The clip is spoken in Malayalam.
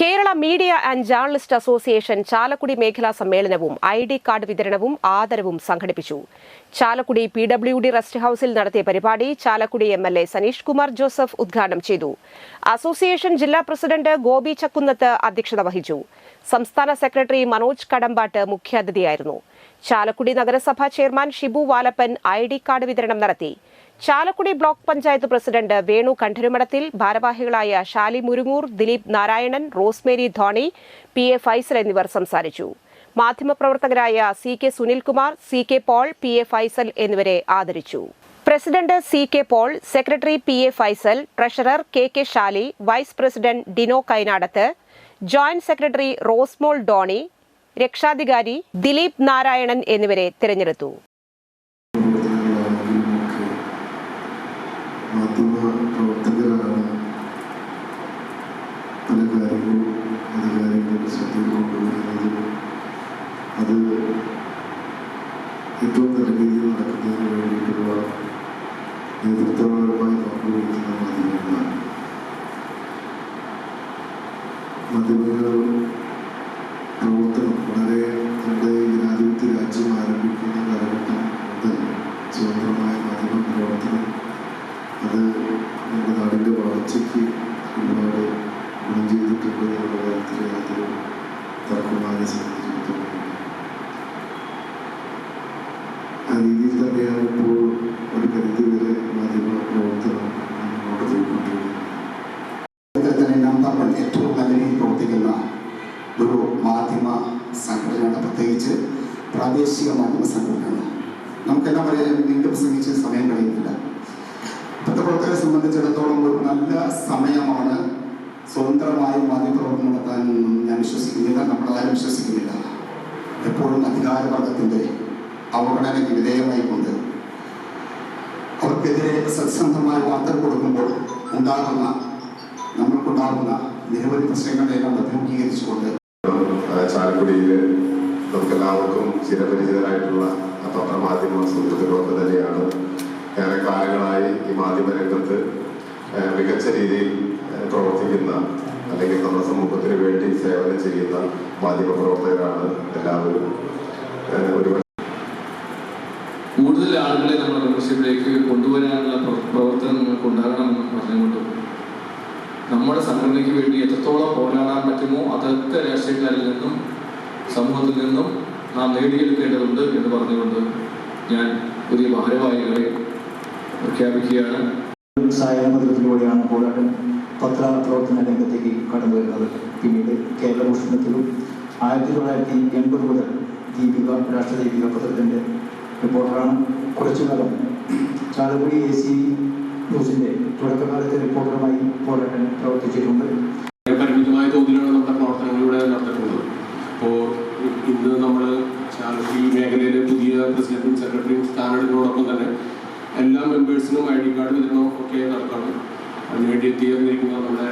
Kerala media and journalist association Chalakudy മേഖലാ സമ്മേളനവും ഐ ഡി കാർഡ് വിതരണവും ആദരവും സംഘടിപ്പിച്ചു. Chalakudy P W D rest ഹൌസിൽ നടത്തിയ പരിപാടി Chalakudy M L A Saneesh Kumar Joseph ഉദ്ഘാടനം ചെയ്തു. അസോസിയേഷൻ ജില്ലാ പ്രസിഡന്റ് ഗോപി ചക്കുന്നത്ത് അധ്യക്ഷത വഹിച്ചു. സംസ്ഥാന സെക്രട്ടറി മനോജ് കടമ്പാട്ട് മുഖ്യാതിഥിയായിരുന്നു. ചാലക്കുടി നഗരസഭാ chairman Shibu Valappan I D card വിതരണം നടത്തി. ചാലക്കുടി ബ്ലോക്ക് പഞ്ചായത്ത് പ്രസിഡന്റ് വേണു കണ്ഠരുമടത്തിൽ ഭാരവാഹികളായ Shali Muringoor Dileep Narayanan Rosemary Dhoni P A Faisal എന്നിവർ സംസാരിച്ചു. മാധ്യമപ്രവർത്തകരായ C K Sunilkumar C K Paul P A Faisal എന്നിവരെ ആദരിച്ചു. President C K Paul secretary P A Faisal treasurer K K Shali vice president Dino Kainadath joint secretary Rosemol Doni രക്ഷാധികാരി ദിലീപ് നാരായണൻ എന്നിവരെ തിരഞ്ഞെടുത്തു. മാധ്യമ പ്രവർത്തകരാണ് പല കാര്യങ്ങളും അധികാരികളുടെ ശ്രദ്ധയിൽ കൊണ്ടുവരുന്നത്. അത് ഏറ്റവും നല്ല രീതിയിൽ നടക്കുന്നതിന് വേണ്ടിയിട്ടുള്ള നേതൃത്വപരമായി പങ്കുവഹിക്കുന്ന മാധ്യമങ്ങളാണ്. മാധ്യമങ്ങൾ ഏറ്റവും നല്ല രീതിയിൽ പ്രവർത്തിക്കുന്ന ഒരു മാധ്യമ സംഘടനയാണ് പ്രത്യേകിച്ച് പ്രാദേശിക മാധ്യമ സംഘടനയാണ്. നമുക്കെല്ലാം അറിയാം നീണ്ടു പ്രസംഗിച്ച് സമയം കഴിയുന്നില്ല പത്രപ്രവർത്തകരെ സംബന്ധിച്ചിടത്തോളം ഒരു നല്ല സമയമാണ് സ്വതന്ത്രമായി മാധ്യമപ്രവർത്തനം നടത്താൻ ഞാൻ വിശ്വസിക്കുന്നില്ല നമ്മളാരും വിശ്വസിക്കുന്നില്ല. എപ്പോഴും അധികാരവർഗത്തിന്റെ അവഗണനയ്ക്ക് വിധേയമായിക്കൊണ്ട് അവർക്കെതിരെ സത്സന്ധമായ വാർത്തകൾ കൊടുക്കുമ്പോൾ ഉണ്ടാകുന്ന നമ്മൾക്കുണ്ടാകുന്ന നിരവധി പ്രശ്നങ്ങളെല്ലാം അഭിമുഖീകരിച്ചുകൊണ്ട് ചാലക്കുടിയിൽ നമുക്കെല്ലാവർക്കും ചിരപരിചിതരായിട്ടുള്ള പത്രമാധ്യമ സുഹൃത്തുക്കളൊക്കെ തന്നെയാണ്. ഏറെ കാലങ്ങളായി ഈ മാധ്യമ രംഗത്ത് മികച്ച രീതിയിൽ പ്രവർത്തിക്കുന്ന അല്ലെങ്കിൽ നമ്മുടെ സമൂഹത്തിന് വേണ്ടി സേവനം ചെയ്യുന്ന മാധ്യമ പ്രവർത്തകരാണ് എല്ലാവരും. ഒരു കൂടുതൽ ആളുകളെ നമ്മുടെ മെമ്പർഷിപ്പിലേക്ക് കൊണ്ടുവരാനുള്ള പ്ര- പ്രവർത്തനം നിങ്ങൾക്ക് ഉണ്ടാകണമെന്ന് പറഞ്ഞുകൊണ്ട് നമ്മുടെ സംഘടനയ്ക്ക് വേണ്ടി എത്രത്തോളം പോരാടാൻ പറ്റുമോ അതൊക്കെ രാഷ്ട്രീയക്കാരിൽ നിന്നും സമൂഹത്തിൽ നിന്നും നാം നേടിയെടുക്കേണ്ടതുണ്ട് എന്ന് പറഞ്ഞുകൊണ്ട് ഞാൻ പുതിയ ഭാരവാഹികളെ പ്രഖ്യാപിക്കുകയാണ്. സായനപത്രത്തിലൂടെയാണ് പോരാട്ടം പത്ര പ്രവർത്തന രംഗത്തേക്ക് കടന്നു വരുന്നത് പിന്നീട് കേരള ഭൂഷണത്തിലും ആയിരത്തി തൊള്ളായിരത്തി എൺപത് മുതൽ ദീപിക രാഷ്ട്രദീപിക പത്രത്തിന്റെ റിപ്പോർട്ടറാണ് കുറച്ചു കാലം ചാലക്കുടി എ സി ന്യൂസിന്റെ തുടക്കകാലത്തെ റിപ്പോർട്ടറുമായി പോരാട്ടം പ്രവർത്തിച്ചിട്ടുണ്ട്. പരിമിതമായ തോതിലാണ് നമ്മുടെ പ്രവർത്തനങ്ങളിലൂടെ നടത്തിയിട്ടുള്ളത് അപ്പോൾ ഇന്ന് നമ്മൾ ഈ മേഖലയിലെ പുതിയ പ്രസിഡന്റും സെക്രട്ടറിയും സ്ഥാനമെടുക്കുന്നതോടൊപ്പം തന്നെ എല്ലാ മെമ്പേഴ്സിനും ഐ ഡി കാർഡ് വിതരണം ഒക്കെ നടക്കണം. അതിനുവേണ്ടി എത്തിയിരുന്നിരിക്കുന്ന നമ്മുടെ